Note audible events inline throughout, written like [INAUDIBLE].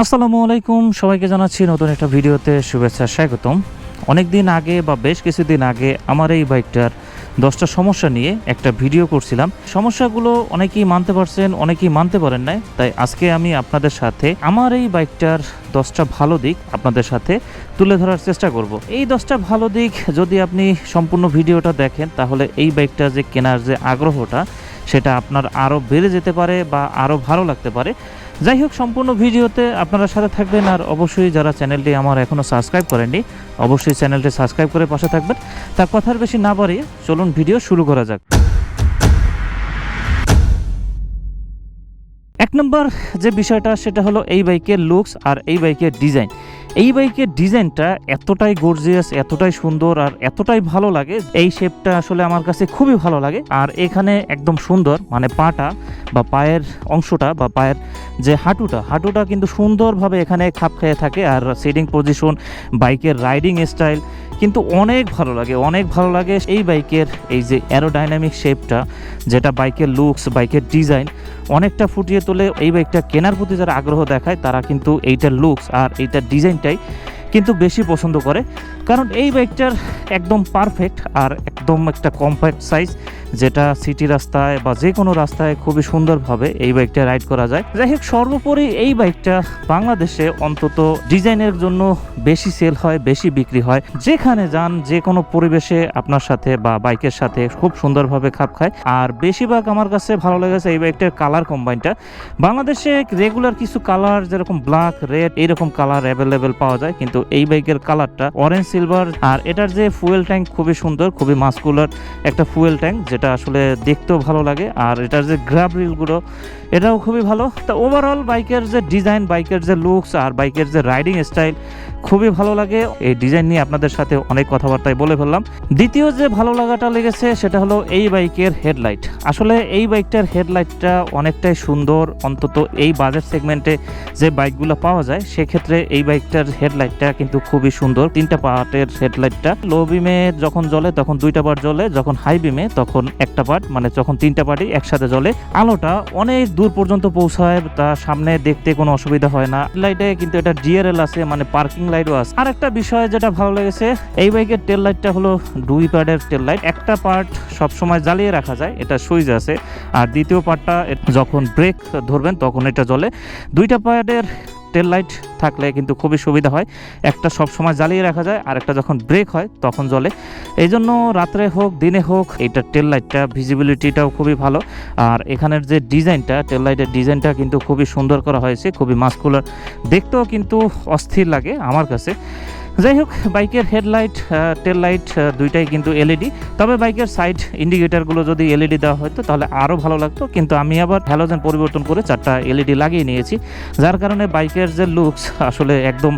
আসসালামু আলাইকুম, সবাইকে জানাচ্ছি নতুন একটা ভিডিওতে শুভেচ্ছা, স্বাগতম। অনেক দিন আগে বা বেশ কিছুদিন আগে আমার এই বাইকটার দশটা সমস্যা নিয়ে একটা ভিডিও করছিলাম। সমস্যাগুলো অনেকেই মানতে পারছেন, অনেকেই মানতে পারেন নাই। তাই আজকে আমি আপনাদের সাথে আমার এই বাইকটার দশটা ভালো দিক আপনাদের সাথে তুলে ধরার চেষ্টা করব। এই দশটা ভালো দিক যদি আপনি সম্পূর্ণ ভিডিওটা দেখেন, তাহলে এই বাইকটা যে কেনার যে আগ্রহটা, সেটা আপনার আরও বেড়ে যেতে পারে বা আরও ভালো লাগতে পারে। যাই হোক, সম্পূর্ণ ভিডিওতে আপনারা সাথে থাকবেন আর অবশ্যই যারা চ্যানেলটি আমার এখনও সাবস্ক্রাইব করেননি, অবশ্যই চ্যানেলটি সাবস্ক্রাইব করে পাশে থাকবেন। তার কথার বেশি না বাড়িয়ে চলুন ভিডিও শুরু করা যাক। এক নম্বর যে বিষয়টা, সেটা হলো এই বাইকের লুকস আর এই বাইকের ডিজাইন এই বাইকের ডিজাইনটা এতটাই গর্জিয়াস এতটাই সুন্দর আর এতটাই ভালো লাগে। এই শেপটা আসলে আমার কাছে খুবই ভালো লাগে। আর এখানে একদম সুন্দর মানে পাটা বা পায়ের অংশটা বা পায়ের যে হাঁটুটা হাঁটুটা কিন্তু সুন্দরভাবে এখানে খাপ খেয়ে থাকে। আর সিটিং পজিশন বাইকের রাইডিং স্টাইল কিন্তু অনেক ভালো লাগে, অনেক ভালো লাগে এই বাইকের এই যে অ্যারোডাইনামিক শেপটা যেটা বাইকের লুকস বাইকের ডিজাইন অনেকটা ফুটিয়ে তোলে। এই বাইকটা কেনার প্রতি যারা আগ্রহ দেখায়, তারা কিন্তু এইটার লুকস আর এইটার ডিজাইনটাই কিন্তু বেশি পছন্দ করে। কারণ এই বাইকটার একদম পারফেক্ট আর একদম একটা কম্প্যাক্ট সাইজ যেটা সিটি রাস্তায় বা যে কোনো রাস্তায় খুবই সুন্দরভাবে এই বাইকটা রাইড করা যায়। যাই হোক, সর্বোপরি এই বাইকটা বাংলাদেশে অন্তত ডিজাইনের জন্য বেশি সেল হয়, বেশি বিক্রি হয়। যেখানে যান, যে কোনো পরিবেশে আপনার সাথে বা বাইকের সাথে খুব সুন্দরভাবে খাপ খায়। আর বেশিরভাগ আমার কাছে ভালো লেগেছে এই বাইকটার কালার কম্বাইনটা বাংলাদেশে রেগুলার কিছু কালার যেরকম ব্ল্যাক রেড এইরকম কালার অ্যাভেলেবেল পাওয়া যায়। কিন্তু এই বাইকের কালারটা অরেঞ্জ সিলভার। আর এটার যে ফুয়েল ট্যাঙ্ক খুবই সুন্দর, খুবই মাস্কুলার একটা ফুয়েল ট্যাঙ্ক, যেটা আসলে দেখতেও ভালো লাগে। আর এটার যে গ্রাব রিলগুলো, এটাও খুবই ভালো। তা ওভারঅল বাইকের যে ডিজাইন বাইকের যে লুকস আর বাইকের যে রাইডিং স্টাইল খুবই ভালো লাগে। এই ডিজাইন নিয়ে আপনাদের সাথে অনেক কথাবার্তায় বলে ফেললাম। দ্বিতীয় যে ভালো লাগাটা লেগেছে, সেটা হলো এই বাইকের হেডলাইট। আসলে এই বাইকটার হেডলাইটটা অনেকটাই সুন্দর। অন্তত এই বাজেট সেগমেন্টে যে বাইকগুলো পাওয়া যায়, সেক্ষেত্রে এই বাইকটার হেডলাইটটা কিন্তু খুবই সুন্দর। তিনটা পার্টের হেডলাইটটা। লো বিমে যখন জ্বলে, তখন দুইটা পার্ট জ্বলে, যখন হাই বিমে তখন একটা পার্ট মানে যখন তিনটা পার্টই একসাথে জ্বলে। আলোটা অনেক দূর পর্যন্ত পৌঁছায় তার সামনে দেখতে কোনো অসুবিধা হয় না। লাইটে কিন্তু এটা ডিআরএল আছে মানে পার্কিং লাইটও আছে। আর একটা বিষয় যেটা ভালো লেগেছে, এই বাইকের টেল লাইটটা হলো দুই পার্টের টেল লাইট একটা পার্ট সবসময় জ্বালিয়ে রাখা যায়, এটা সুইচ আছে। আর দ্বিতীয় পার্টটা যখন ব্রেক ধরবেন, তখন এটা জ্বলে। দুইটা পার্টের টেল লাইট থাকলে কিন্তু খুবই সুবিধা হয়। একটা সব সময় জ্বালিয়ে রাখা যায়, আর একটা যখন ব্রেক হয়, তখন জ্বলে। এই জন্য রাত্রে হোক, দিনে হোক, এইটা টেল লাইটটা ভিজিবিলিটিটাও খুবই ভালো। আর এখানের যে ডিজাইনটা টেল লাইটের ডিজাইনটা কিন্তু খুবই সুন্দর করা হয়েছে, খুবই মাস্কুলার দেখতেও কিন্তু অস্থির লাগে আমার কাছে। যাই হোক বাইকের হেডলাইট টেল লাইট দুইটাই কিন্তু এলইডি তবে বাইকের সাইড ইন্ডিকেটারগুলো যদি এলইডি দেওয়া হতো, তাহলে আরও ভালো লাগতো। কিন্তু আমি আবার হ্যালোজেন পরিবর্তন করে চারটা এলইডি লাগিয়ে নিয়েছি, যার কারণে বাইকের যে লুকস আসলে একদম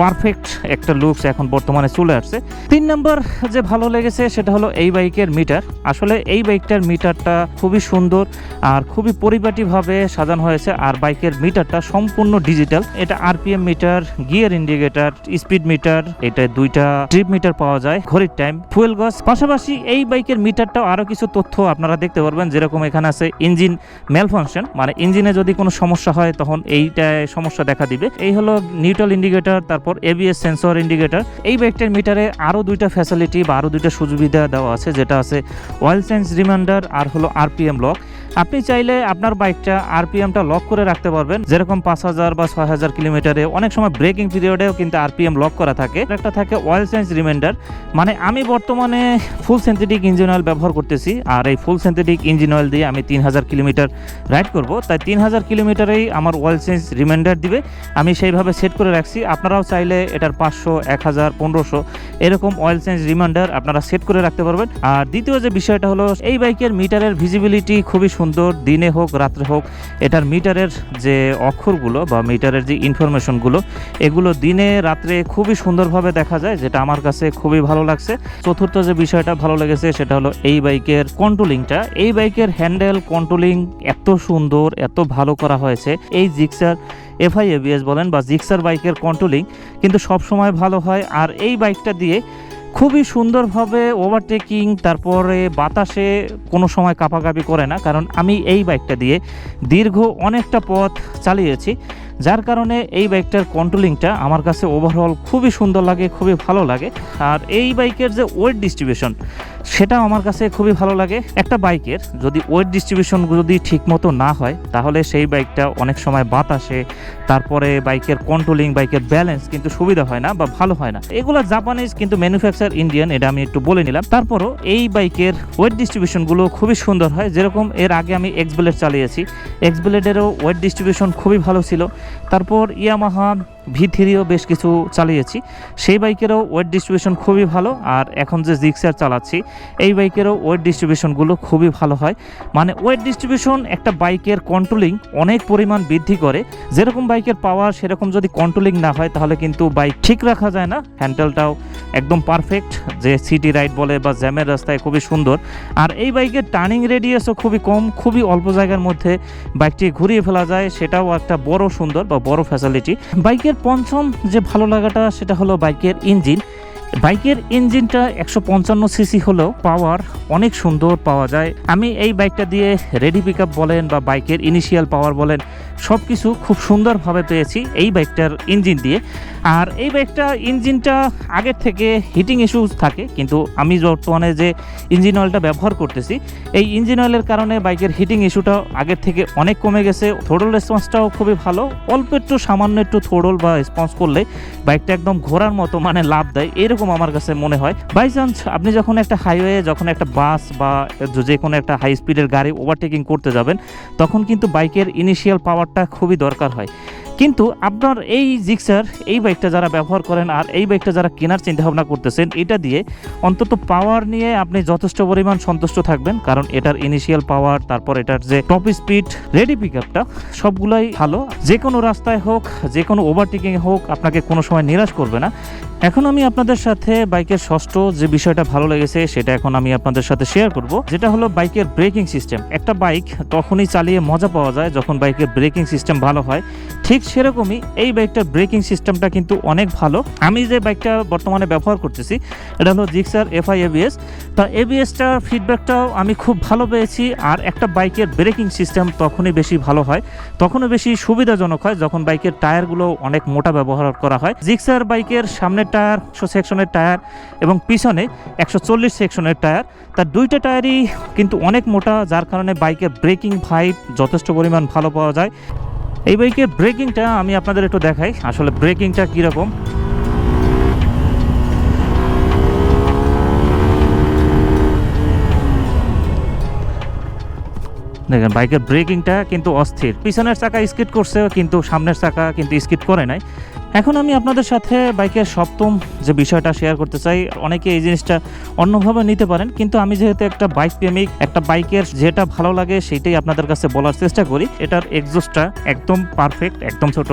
পারফেক্ট একটা লুকস এখন বর্তমানে চলে আসছে। তিন নম্বর যে ভালো লেগেছে, সেটা হলো এই বাইকের মিটার আসলে এই বাইকটার মিটারটা খুবই সুন্দর আর খুবই পরিপাটিভাবে সাজানো হয়েছে, আর বাইকের মিটারটা সম্পূর্ণ ডিজিটাল এটা RPM meter gear indicator speed meter এটা দুইটা ট্রিপ মিটার পাওয়া যায় ঘড়ির টাইম ফুয়েল গস পাশাপাশি এই বাইকের মিটারটাও আরও কিছু তথ্য আপনারা দেখতে পারবেন, যেরকম এখানে আছে ইঞ্জিন মেল ফাংশন মানে ইঞ্জিনে যদি কোনো সমস্যা হয় তখন এইটায় সমস্যা দেখা দিবে। এই হলো নিউট্রাল ইন্ডিকেটর তারপর এবিএস সেন্সর ইন্ডিকেটর এই বাইকটার মিটারে আরও দুইটা ফ্যাসিলিটি বা আরও দুইটা সুবিধা দেওয়া আছে, যেটা আছে অয়েল চেঞ্জ রিমাইন্ডার আর হলো আরপিএম লক আপনি চাইলে আপনার বাইকটা আরপিএমটা লক করে রাখতে পারবেন। যেরকম পাঁচ হাজার বা ছয় হাজার কিলোমিটারে অনেক সময় ব্রেকিং পিরিয়ডেও কিন্তু আরপিএম লক করা থাকে। একটা থাকে অয়েল চেঞ্জ রিমাইন্ডার মানে আমি বর্তমানে ফুল সিনথেটিক ইঞ্জিন অয়েল ব্যবহার করতেছি, আর এই ফুল সিনথেটিক ইঞ্জিন অয়েল দিয়ে আমি তিন হাজার কিলোমিটার রাইড করব। তাই তিন হাজার কিলোমিটারেই আমার অয়েল চেঞ্জ রিমাইন্ডার দিবে। আমি সেইভাবে সেট করে রাখছি। আপনারাও চাইলে এটার পাঁচশো, এক হাজার, পনেরোশো এরকম অয়েল চেঞ্জ রিমাইন্ডার আপনারা সেট করে রাখতে পারবেন। আর দ্বিতীয় যে বিষয়টা হলো, এই বাইকের মিটারের ভিজিবিলিটি খুবই সুন্দর। দিনে হোক, রাত্রে হোক, এটার মিটারের যে অক্ষরগুলো বা মিটারের যে ইনফরমেশনগুলো এগুলো দিনে, রাত্রে খুবই সুন্দরভাবে দেখা যায়, যেটা আমার কাছে খুবই ভালো লাগছে। চতুর্থ যে বিষয়টা ভালো লেগেছে, সেটা হলো এই বাইকের কন্ট্রোলিংটা এই বাইকের হ্যান্ডেল কন্ট্রোলিং এত সুন্দর, এত ভালো করা হয়েছে। এই জিক্সার এফআই এবিএস বলেন বা জিক্সার বাইকের কন্ট্রোলিং কিন্তু সবসময় ভালো হয়। আর এই বাইকটা দিয়ে খুবই সুন্দরভাবে ওভারটেকিং তারপরে বাতাসে কোনো সময় কাঁপাকাঁপি করে না, কারণ আমি এই বাইকটা দিয়ে দীর্ঘ অনেকটা পথ চালিয়েছি, যার কারণে এই বাইকটার কন্ট্রোলিংটা আমার কাছে ওভারঅল খুবই সুন্দর লাগে, খুবই ভালো লাগে। আর এই বাইকের যে ওয়েট ডিস্ট্রিবিউশন সেটা আমার কাছে খুবই ভালো লাগে। একটা বাইকের যদি ওয়েট ডিস্ট্রিবিউশন যদি ঠিকমতো না হয়, তাহলে সেই বাইকটা অনেক সময় বাতাসে, তারপরে বাইকের কন্ট্রোলিং বাইকের ব্যালেন্স কিন্তু সুবিধা হয় না বা ভালো হয় না। এগুলো জাপানিজ কিন্তু ম্যানুফ্যাকচার ইন্ডিয়ান এটা আমি একটু বলে নিলাম। তারপরও এই বাইকের ওয়েট ডিস্ট্রিবিউশনগুলো খুবই সুন্দর হয়। যেরকম এর আগে আমি এক্স ব্লেড চালিয়েছি। এক্স ব্লেডেরও ওয়েট ডিস্ট্রিবিউশন খুবই ভালো ছিল। তারপর ইয়ামাহা ভি থ্রিও বেশ কিছু চালিয়েছি। সেই বাইকেরও ওয়েট ডিস্ট্রিবিউশন খুবই ভালো আর এখন যে জিক্সার চালাচ্ছি, এই বাইকেরও ওয়েট ডিস্ট্রিবিউশনগুলো খুবই ভালো হয়। মানে ওয়েট ডিস্ট্রিবিউশন একটা বাইকের কন্ট্রোলিং অনেক পরিমাণ বৃদ্ধি করে। যেরকম বাইকের পাওয়ার সেরকম যদি কন্ট্রোলিং না হয়, তাহলে কিন্তু বাইক ঠিক রাখা যায় না। হ্যান্ডেলটাও একদম পারফেক্ট যে সিটি রাইড বলে বা জ্যামের রাস্তায় খুবই সুন্দর। আর এই বাইকের টার্নিং রেডিয়াসও খুবই কম, খুবই অল্প জায়গার মধ্যে বাইকটি ঘুরিয়ে ফেলা যায়। সেটাও একটা বড় সুন্দর বা বড় ফ্যাসিলিটি বাইকের পঞ্চম যে ভালো লাগাটা, সেটা হলো বাইকের ইঞ্জিন। বাইকের ইঞ্জিনটা একশো পঞ্চান্ন সিসি হলেও পাওয়ার অনেক সুন্দর পাওয়া যায়। আমি এই বাইকটা দিয়ে রেডি পিক বলেন বা বাইকের ইনিশিয়াল পাওয়ার বলেন সব কিছু খুব সুন্দরভাবে পেয়েছি এই বাইকটার ইঞ্জিন দিয়ে। আর এই বাইকটা ইঞ্জিনটা আগের থেকে হিটিং ইস্যুস থাকে, কিন্তু আমি বর্তমানে যে ইঞ্জিন অয়েলটা ব্যবহার করতেছি, এই ইঞ্জিন অয়েলের কারণে বাইকের হিটিং ইস্যুটা আগের থেকে অনেক কমে গেছে। থোডল রেসপন্সটাও খুবই ভালো। অল্প একটু সামান্য একটু থোডল বা রেসপন্স করলে বাইকটা একদম ঘোরার মতো মানে লাভ দেয়, এরকম আমার কাছে মনে হয়। বাই চান্স আপনি যখন একটা হাইওয়ে যখন একটা বাস বা যে কোনো একটা হাই স্পিডের গাড়ি ওভারটেকিং করতে যাবেন, তখন কিন্তু বাইকের ইনিশিয়াল পাওয়ারটা খুবই দরকার হয়। কিন্তু আপনার এই জিক্সার, এই বাইকটা যারা ব্যবহার করেন আর এই বাইকটা যারা কেনার চিন্তাভাবনা করতেছেন, এটা দিয়ে অন্তত পাওয়ার নিয়ে আপনি যথেষ্ট পরিমাণ সন্তুষ্ট থাকবেন। কারণ এটার ইনিশিয়াল পাওয়ার তারপর এটার যে টপ স্পিড রেডি পিক আপটা সবগুলাই ভালো। যে কোনো রাস্তায় হোক, যে কোনো ওভারটেকিং হোক, আপনাকে কোনো সময় নিরাশ করবে না। এখন আমি আপনাদের সাথে বাইকের ষষ্ঠ যে বিষয়টা ভালো লেগেছে, সেটা এখন আমি আপনাদের সাথে শেয়ার করব। যেটা হলো বাইকের ব্রেকিং সিস্টেম একটা বাইক তখনই চালিয়ে মজা পাওয়া যায় যখন বাইকের ব্রেকিং সিস্টেম ভালো হয়। ঠিক সেরকমই এই বাইকটার ব্রেকিং সিস্টেমটা কিন্তু অনেক ভালো। আমি যে বাইকটা বর্তমানে ব্যবহার করতেছি, এটা হলো জিক্সার এফআই এবিএস তা এবিএসটার ফিডব্যাকটাও আমি খুব ভালো পেয়েছি, আর একটা বাইকের ব্রেকিং সিস্টেম তখনই বেশি ভালো হয়। তখনও বেশি সুবিধাজনক হয় যখন বাইকের টায়ারগুলো অনেক মোটা ব্যবহার করা হয়। জিক্সার বাইকের সামনের টায়ার একশো সেকশনের টায়ার এবং পিছনে একশো চল্লিশ সেকশনের টায়ার তার দুইটা টায়ারই কিন্তু অনেক মোটা, যার কারণে বাইকের ব্রেকিং ভাইব যথেষ্ট পরিমাণ ভালো পাওয়া যায়। এই বাইকের ব্রেকিংটা আমি আপনাদের একটু দেখাই, আসলে ব্রেকিংটা কীরকম। দেখেন, বাইকের ব্রেকিংটা কিন্তু অস্থির। পিছনের চাকা স্কিট করছে, কিন্তু সামনের চাকা কিন্তু স্কিড করে নাই। এখন আমি আপনাদের সাথে বাইকের সপ্তম যে বিষয়টা শেয়ার করতে চাই, অনেকে এই জিনিসটা অন্যভাবে নিতে পারেন, কিন্তু আমি যেহেতু একটা বাইক প্রেমিক একটা বাইকের যেটা ভালো লাগে সেইটাই আপনাদের কাছে বলার চেষ্টা করি। এটার এক্সজস্টটা একদম পারফেক্ট একদম ছোট,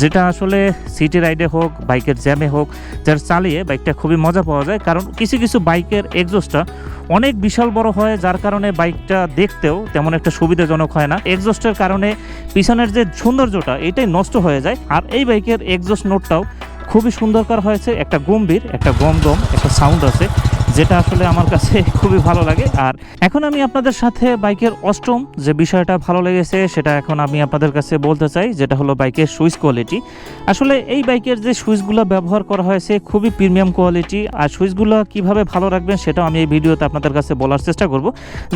যেটা আসলে সিটি রাইডে হোক, বাইকের জ্যামে হোক, যার চালিয়ে বাইকটা খুবই মজা পাওয়া যায়। কারণ কিছু কিছু বাইকের এক্সজস্টটা অনেক বিশাল বড় হয়, যার কারণে বাইকটা দেখতেও তেমন একটা সুবিধাজনক হয় না। এক্সস্টের কারণে পিছনের যে সৌন্দর্যটা, এটাই নষ্ট হয়ে যায়। আর এই বাইকের এক্সস্ট নোটটাও খুবই সুন্দরকর হয়েছে। একটা গম্ভীর, একটা গম গম একটা সাউন্ড আছে। যেটা আসলে আমার কাছে [LAUGHS] খুবই ভালো লাগে। আর এখন আমি আপনাদের সাথে বাইকের অষ্টম যে বিষয়টা ভালো লেগেছে, সেটা এখন আমি আপনাদের কাছে বলতে চাই, যেটা হলো বাইকের সুইচ কোয়ালিটি। আসলে এই বাইকের যে সুইচগুলো ব্যবহার করা হয়েছে খুবই প্রিমিয়াম কোয়ালিটি, আর সুইচগুলো কীভাবে ভালো রাখবেন সেটাও আমি এই ভিডিওতে আপনাদের কাছে বলার চেষ্টা করব।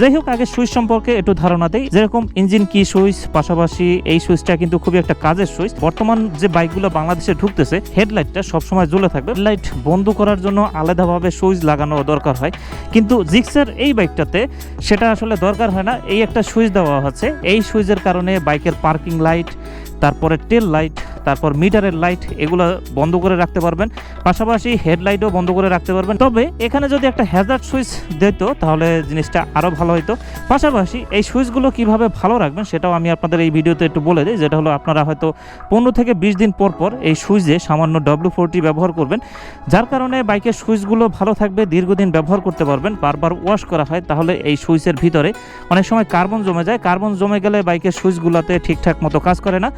যাই হোক, আগে সুইচ সম্পর্কে একটু ধারণা দেই। যেরকম ইঞ্জিন কি সুইচ, পাশাপাশি এই সুইচটা কিন্তু খুবই একটা কাজের সুইচ। বর্তমান যে বাইকগুলো বাংলাদেশে ঢুকতেছে, হেডলাইটটা সবসময় জ্বলে থাকবে। হেডলাইট বন্ধ করার জন্য আলাদাভাবে সুইচ লাগানো দরকার হয়। কিন্তু জিক্সের এই বাইকটাতে সেটা আসলে দরকার হয় না। এই একটা সুইচ দেওয়া হচ্ছে এই সুইচের কারণে বাইকের পার্কিং লাইট, তারপরে টেল লাইট তারপর মিটারের লাইট এগুলো বন্ধ করে রাখতে পারবেন। পাশাপাশি হেডলাইটও বন্ধ করে রাখতে পারবেন। তবে এখানে যদি একটা হ্যাজার্ড সুইচ দিত, তাহলে জিনিসটা আরও ভালো হতো পাশাপাশি এই সুইচগুলো কীভাবে ভালো রাখবেন সেটাও আমি আপনাদের এই ভিডিওতে একটু বলে দিই। যেটা হলো আপনারা হয়তো পনেরো থেকে বিশ দিন পর পর এই সুইচে সামান্য ডব্লিউ ফোরটি ব্যবহার করবেন। যার কারণে বাইকের সুইচগুলো ভালো থাকবে, দীর্ঘদিন ব্যবহার করতে পারবেন। বারবার ওয়াশ করা হয়, তাহলে এই সুইচের ভিতরে অনেক সময় কার্বন জমে যায়। কার্বন জমে গেলে বাইকের সুইচগুলোতে ঠিকঠাক মতো কাজ করে না।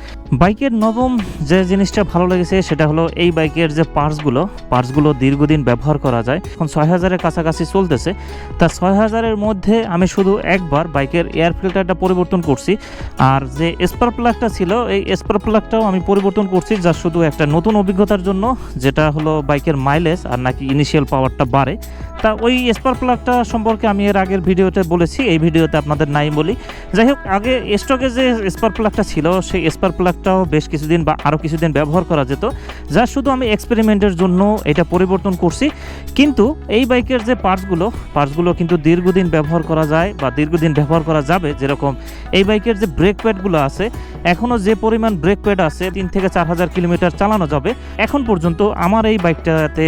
বাইকের নবম যে জিনিসটা ভালো লেগেছে সেটা হলো এই বাইকের যে পার্টসগুলো পার্টসগুলো দীর্ঘদিন ব্যবহার করা যায়। এখন ছয় হাজারের কাছাকাছি চলতেছে। তা ছয় হাজারের মধ্যে আমি শুধু একবার বাইকের এয়ার ফিল্টারটা পরিবর্তন করছি। আর যে স্পার প্লাগটা ছিল, এই স্পার প্লাগটাও আমি পরিবর্তন করছি যা শুধু একটা নতুন অভিজ্ঞতার জন্য, যেটা হলো বাইকের মাইলেজ আর নাকি ইনিশিয়াল পাওয়ারটা বাড়ে। তা ওই স্পার প্লাগটা সম্পর্কে আমি এর আগের ভিডিওতে বলেছি, এই ভিডিওতে আপনাদের নাই বলি। যাই হোক, আগে স্টকে যে স্পার প্লাগটা ছিল, সেই স্পার প্লাগটাও বেশ কিছুদিন বা আরও কিছুদিন ব্যবহার করা যেত। যা শুধু আমি এক্সপেরিমেন্টের জন্য এটা পরিবর্তন করছি। কিন্তু এই বাইকের যে পার্টসগুলো পার্টসগুলো কিন্তু দীর্ঘদিন ব্যবহার করা যায় বা দীর্ঘদিন ব্যবহার করা যাবে, যেরকম এই বাইকের যে ব্রেক প্যাডগুলো আছে এখনও যে পরিমাণ ব্রেক প্যাড আছে, তিন থেকে চার হাজার কিলোমিটার চালানো যাবে। এখন পর্যন্ত আমার এই বাইকটাতে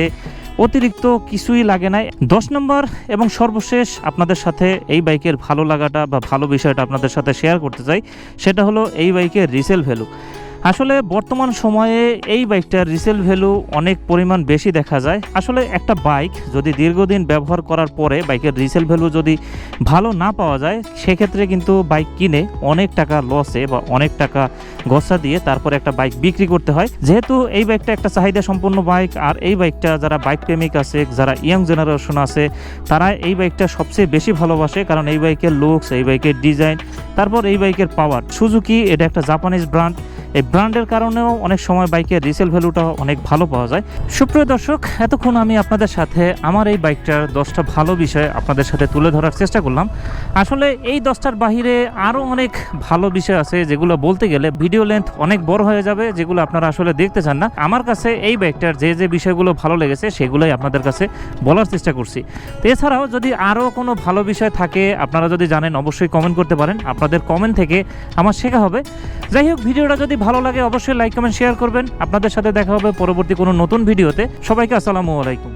অতিরিক্ত কিছুই লাগে নাই। দশ নম্বর এবং সর্বশেষ আপনাদের সাথে এই বাইকের ভালো লাগাটা বা ভালো বিষয়টা আপনাদের সাথে শেয়ার করতে চাই। সেটা হলো এই বাইকের রিসেল ভ্যালু আসলে বর্তমান সময়ে এই বাইকটার রিসেল ভ্যালু অনেক পরিমাণ বেশি দেখা যায়। আসলে একটা বাইক যদি দীর্ঘদিন ব্যবহার করার পরে বাইকের রিসেল ভ্যালু যদি ভালো না পাওয়া যায়, সেক্ষেত্রে কিন্তু বাইক কিনে অনেক টাকা লসে বা অনেক টাকা গসা দিয়ে তারপরে একটা বাইক বিক্রি করতে হয়। যেহেতু এই বাইকটা একটা চাহিদা সম্পন্ন বাইক, আর এই বাইকটা যারা বাইক প্রেমিক আছে, যারা ইয়াং জেনারেশন আছে, তারা এই বাইকটা সবচেয়ে বেশি ভালোবাসে। কারণ এই বাইকের লুকস এই বাইকের ডিজাইন তারপর এই বাইকের পাওয়ার সুজুকি এটা একটা জাপানিজ ব্র্যান্ড এই ব্র্যান্ডের কারণেও অনেক সময় বাইকের রিসেল ভ্যালুটা অনেক ভালো পাওয়া যায়। সুপ্রিয় দর্শক, এতক্ষণ আমি আপনাদের সাথে আমার এই বাইকটার দশটা ভালো বিষয় আপনাদের সাথে তুলে ধরার চেষ্টা করলাম। আসলে এই দশটার বাহিরে আরও অনেক ভালো বিষয় আছে যেগুলো বলতে গেলে ভিডিও লেন্থ অনেক বড় হয়ে যাবে, যেগুলো আপনারা আসলে দেখতে চান না। আমার কাছে এই বাইকটার যে যে বিষয়গুলো ভালো লেগেছে সেগুলোই আপনাদের কাছে বলার চেষ্টা করছি। তো এছাড়াও যদি আরও কোনো ভালো বিষয় থাকে, আপনারা যদি জানেন অবশ্যই কমেন্ট করতে পারেন। আপনাদের কমেন্ট থেকে আমার শেখা হবে। যাই হোক, ভিডিওটা যদি ভালো লাগে অবশ্যই লাইক, কমেন্ট শেয়ার করবেন। আপনাদের সাথে দেখা হবে পরবর্তী কোনো নতুন ভিডিওতে। সবাইকে আসসালামু আলাইকুম।